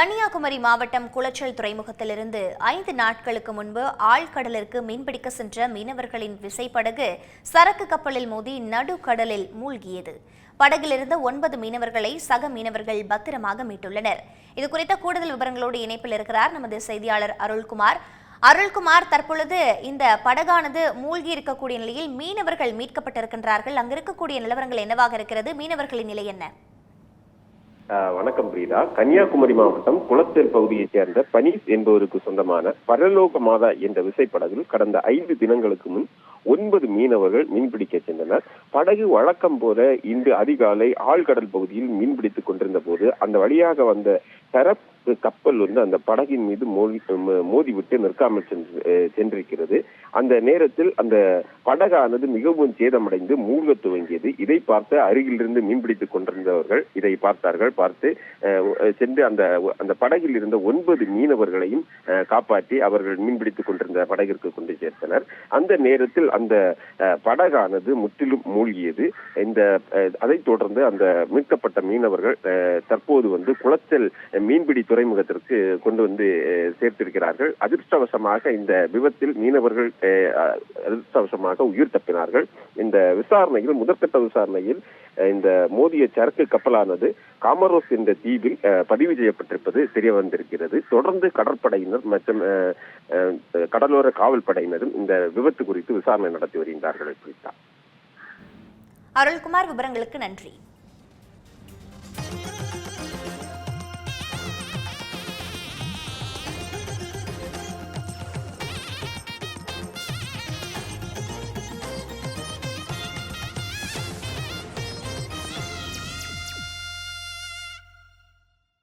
கன்னியாகுமரி மாவட்டம் குளச்சல் துறைமுகத்திலிருந்து ஐந்து நாட்களுக்கு முன்பு ஆழ்கடலிற்கு மீன்பிடிக்க சென்ற மீனவர்களின் விசைப்படகு சரக்கு கப்பலில் மோதி நடுக்கடலில் மூழ்கியது. படகிலிருந்து ஒன்பது மீனவர்களை சக மீனவர்கள் பத்திரமாக மீட்டுள்ளனர். இது குறித்த கூடுதல் விவரங்களோடு இணைப்பில் இருக்கிறார் நமது செய்தியாளர் அருள்குமார். அருள்குமார் தற்பொழுது இந்த படகானது மூழ்கி இருக்கக்கூடிய நிலையில் மீனவர்கள் மீட்கப்பட்டிருக்கின்றார்கள். அங்கிருக்கக்கூடிய நிலவரங்கள் என்னவாக இருக்கிறது? மீனவர்களின் நிலை என்ன? வணக்கம் பிரீதா. கன்னியாகுமரி மாவட்டம் குளத்தேல் பகுதியைச் சேர்ந்த பனீஸ் என்பவருக்கு சொந்தமான பரலோக மாதா என்ற விசைப்படகில் கடந்த ஐந்து தினங்களுக்கு முன் ஒன்பது மீனவர்கள் மீன்பிடிக்க சென்றனர். படகு வழக்கம் போல இன்று அதிகாலை ஆழ்கடல் பகுதியில் மீன்பிடித்துக் கொண்டிருந்த போது அந்த வழியாக வந்த சரப் கப்பல் வந்து அந்த படகின் மீது மோதி மோதிவிட்டு நிற்காமல் சென்று சென்றிருக்கிறது. அந்த நேரத்தில் அந்த படகானது மிகவும் சேதமடைந்து மூழ்க துவங்கியது. இதை பார்த்து அருகிலிருந்து மீன்பிடித்துக் கொண்டிருந்தவர்கள் இதை பார்த்தார்கள். பார்த்து சென்று அந்த அந்த படகில் இருந்த ஒன்பது மீனவர்களையும் காப்பாற்றி அவர்கள் மீன்பிடித்துக் கொண்டிருந்த படகிற்கு கொண்டு சேர்த்தனர். அந்த நேரத்தில் அந்த படகானது முற்றிலும் மூழ்கியது. இந்த அதைத் தொடர்ந்து அந்த மீட்கப்பட்ட மீனவர்கள் தற்போது வந்து குளச்சல் மீன்பிடி துறைமுகத்திற்கு கொண்டு வந்து சேர்த்திருக்கிறார்கள். அதிர்ஷ்டவசமாக இந்த விபத்தில் மீனவர்கள் அதிர்ஷ்டவசமாக உயிர் தப்பினார்கள். இந்த விசாரணையில் முதற்கட்ட விசாரணையில் இந்த மோதிய சரக்கு கப்பலானது காமரோஸ் என்ற தீவில் பதிவு செய்யப்பட்டிருப்பது தெரிய வந்திருக்கிறது தொடர்ந்து கடற்படையினர் மற்றும் கடலோர காவல் படையினரும் இந்த விபத்து குறித்து விசாரணை நடத்தி வருகின்றார்கள் அருள்குமார் விவரங்களுக்கு நன்றி.